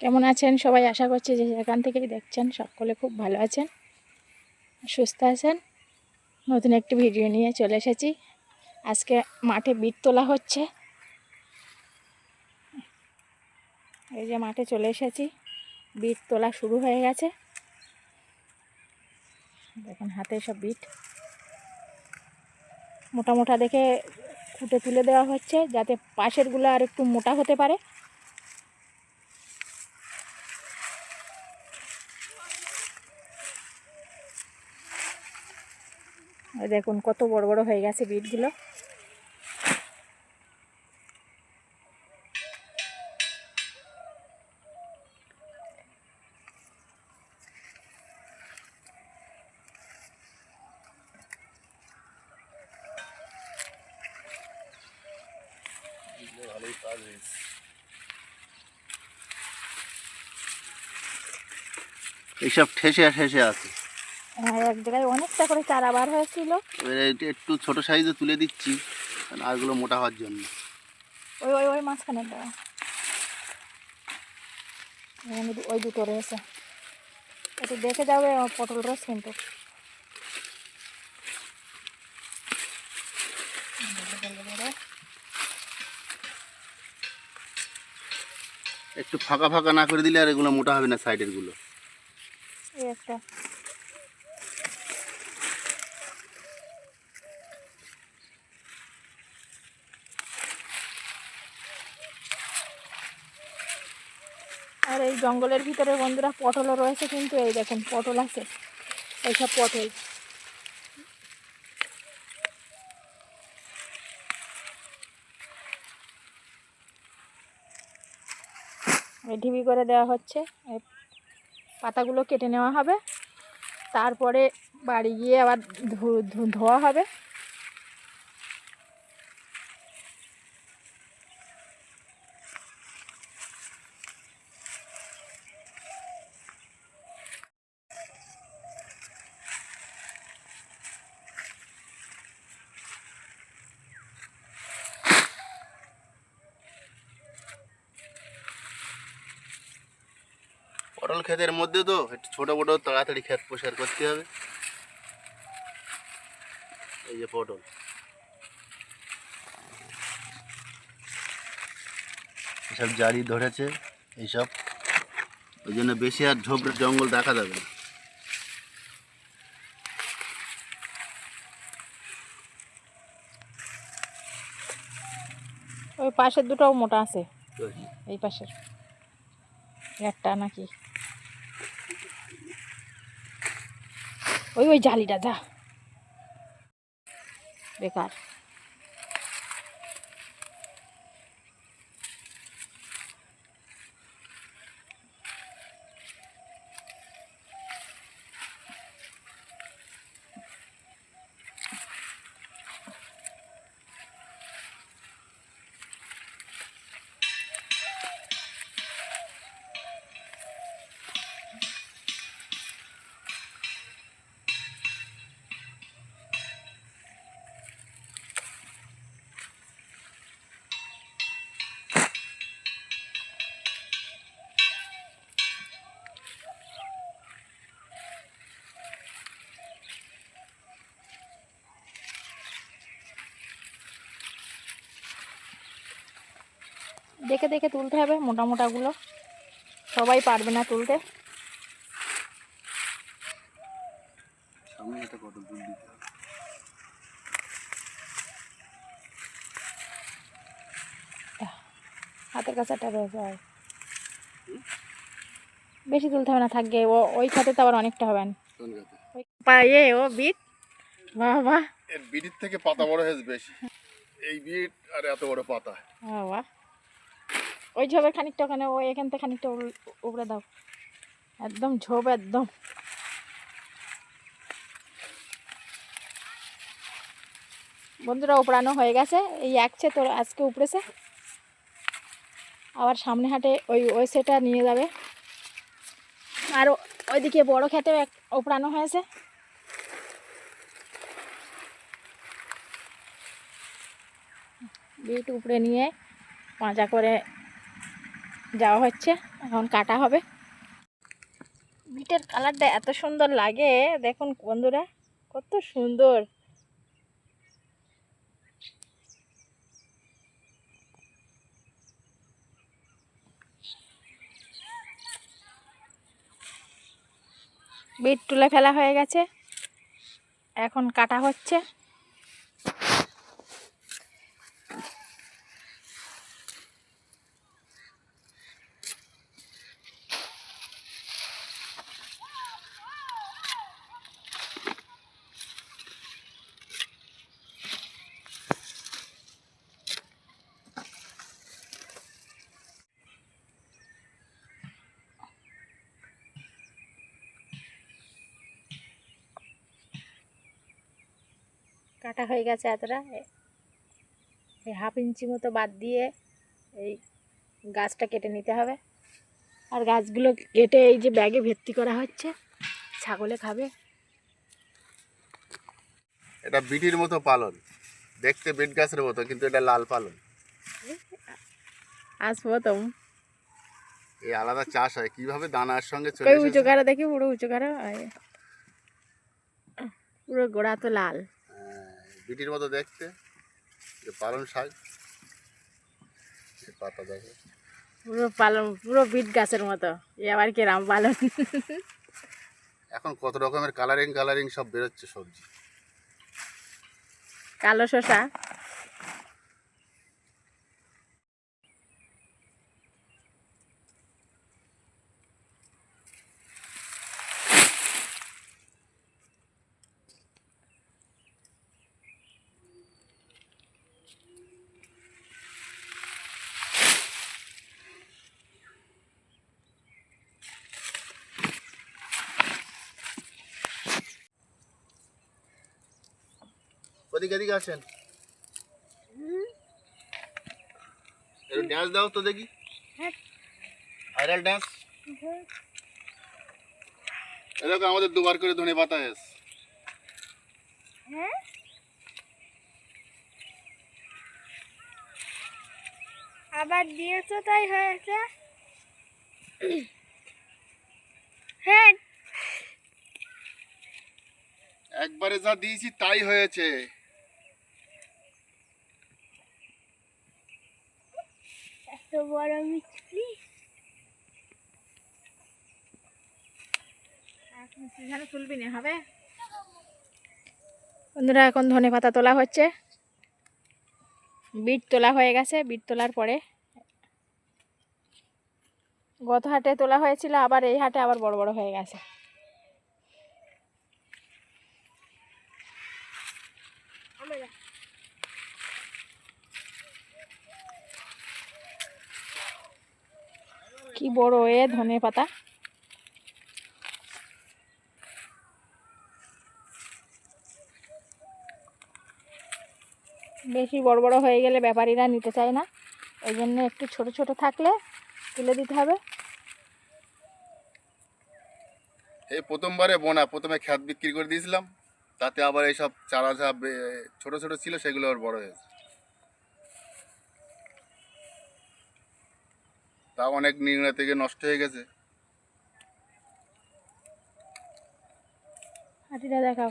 কেমন আছেন? সবাই আশা করছি যে যেখান থেকেই দেখছেন সকলে খুব ভালো আছেন, সুস্থ আছেন। নতুন একটি ভিডিও নিয়ে চলে এসেছি। আজকে মাঠে বিট তোলা হচ্ছে। এই যে মাঠে চলে এসেছি। বিট তোলা শুরু হয়ে গেছে। দেখুন হাতে সব বিট মোটা মোটা দেখে খুঁটে তুলে দেওয়া হচ্ছে, যাতে পাশেরগুলো আর একটু মোটা হতে পারে। দেখুন কত বড় বড় হয়ে গেছে বিটগুলো। এইসব ঠেসে ঠেসে আছে। হ্যাঁ, এক জায়গায় অনেকটা করে চারা বার হয়েছিল। একটু ছোট সাইজে তুলে দিচ্ছি আরগুলো মোটা হওয়ার জন্য। ওই ওই ওই মাঝখানে দেওয়া ওই দুটো রয়েছে। একটু দেখে যাবে পটল রস কিন্তু একটু ফাঁকা ফাঁকা না করে দিলে আর এগুলো মোটা হবে না সাইডেরগুলো একটা। আর এই জঙ্গলের ভিতরে বন্ধুরা পটলও রয়েছে, কিন্তু এই দেখুন পটল আছে। এইসব পটল। ঢিবি করে দেওয়া হচ্ছে। পাতাগুলো কেটে নেওয়া হবে। তারপরে বাড়ি গিয়ে আবার ধোয়া হবে। পটল ক্ষেতের মধ্যে তো একটু ছোট বড় তাড়াতাড়ি ক্ষেত প্রসার করতে হবে। এই যে পটল। এসব জারি ধরেছে এইসব। ওই জন্য বেশি আর ঝোপ জঙ্গল দেখা যাবে না। ওই পাশের দুটোও মোটা আছে। এই পাশের। একটা নাকি। ওই ওই জালিটা যা। বেকার। দেখে দেখে তুলতে হবে মোটা মোটাগুলো সবাই পারবে না তুলতে। হাতের কাছে একটা রয়েছে বেশি তুলতে হবে না থাকবে। ও ওই খাতে তো আবার অনেকটা হবে। না পায়ে ও বিট। বাহ বাহ এর বিটির থেকে পাতা বড় হয়েছে বেশি। এই বিট আর এত বড় পাতা। বাহ ওই ঝোপের খানিকটা ওখানে, ওই এখান থেকে খানিকটা উপরে দাও। একদম ঝোপ, একদম। বন্ধুরা, উপড়ানো হয়ে গেছে। এই একছে তোর আজকে উপড়েছে। আবার সামনে হাটে ওই ওই সেটা নিয়ে যাবে। আর ওইদিকে বড় খেতেও এক উপড়ানো হয়েছে। বিট উপড়ে নিয়ে পাঁজা করে যাওয়া হচ্ছে, এখন কাটা হবে। বিটের কালারটা এত সুন্দর লাগে, দেখুন বন্ধুরা, কত সুন্দর। বিট তুলে ফেলা হয়ে গেছে, এখন কাটা হচ্ছে। কাটা হয়ে গেছে এতটা। এই হাফ ইঞ্চি মতো বাদ দিয়ে এই গাছটা কেটে নিতে হবে। আর গাছগুলো কেটে এই যে ব্যাগে ভর্তি করা হচ্ছে ছাগলে খাবে। এটা বিটির মতো পালন। দেখতে বিট গাছের মতো কিন্তু এটা লাল পালন। আজ প্রথম এই আলাদা চাষ হয় কীভাবে দানার সঙ্গে চলে উঁচু? কারা দেখি পুরো উঁচু কারা পুরো গোড়া তো লাল। বিটির মতো দেখতে যে পালন শাক পাতা দেখো। পুরো পালন পুরো বিট গাছের মতো। এ আবার কি রাম পালন? এখন কত রকমের কালারিং কালারিং সব বেরোচ্ছে সবজি। কালো শসা। এদিকে আসেন। একটু ড্যান্স দাও তো দেখি। ভাইরাল ড্যান্স এরকম আমাদের দুবার করে ধনে পাতা এসে। আবার দিয়েছ তাই হয়েছে। হ্যাঁ। একবারে যা দিয়েছি তাই হয়েছে। বড় হবে বন্ধুরা, এখন ধনে পাতা তোলা হচ্ছে। বিট তোলা হয়ে গেছে, বিট তোলার পরে। গত হাটে তোলা হয়েছিল, আবার এই হাটে আবার বড় বড় হয়ে গেছে। কি বড় এ ধনে পাতা? বেশি বড় বড় হয়ে গেলে ব্যাপারীরা নিতে চায় না। ওই জন্য একটু ছোট ছোট থাকলে তুলে দিতে হবে। এই প্রথমবারে বোনা, প্রথমে খ্যাত বিক্রি করে দিয়েছিলাম। তাতে আবার এইসব চারা ছোট ছোট ছিল, সেগুলো আবার বড় হয়েছে তা অনেক নিংড়া থেকে নষ্ট হয়ে গেছে। হাতিটা দেখাও।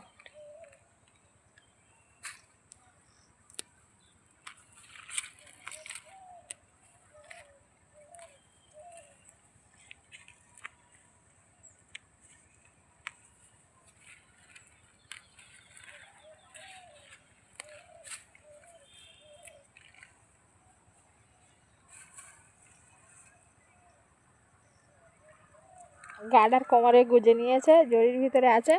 গাডার কোমরে গুজে নিয়েছে জরির ভিতরে আছে।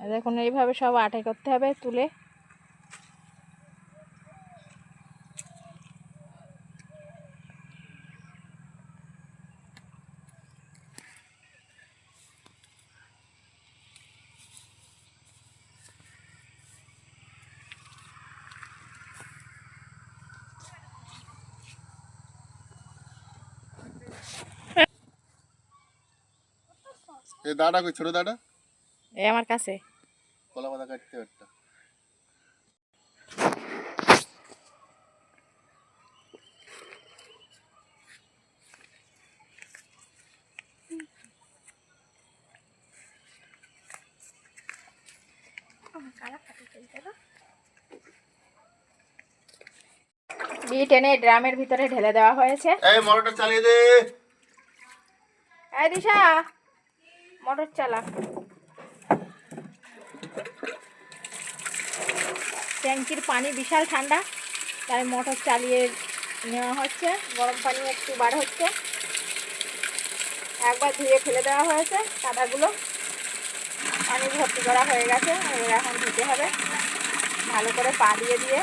দেখুন এইভাবে সব আটে করতে হবে তুলে। এ দাদা কই ছোট দাদা এ আমার কাছে। কলা কাটতে একটা ড্রামের ভিতরে ঢেলে দেওয়া হয়েছে। এই দিশা। মোটর চালা। ট্যাঙ্কির পানি বিশাল ঠান্ডা, তাই মোটর চালিয়ে নেওয়া হচ্ছে। গরম পানি একটু বার হচ্ছে। একবার ধুয়ে ফেলে দেওয়া হয়েছে কাদাগুলো পানি ভর্তি করা হয়ে গেছে, এবার এখন ধুতে হবে। ভালো করে পা দিয়ে দিয়ে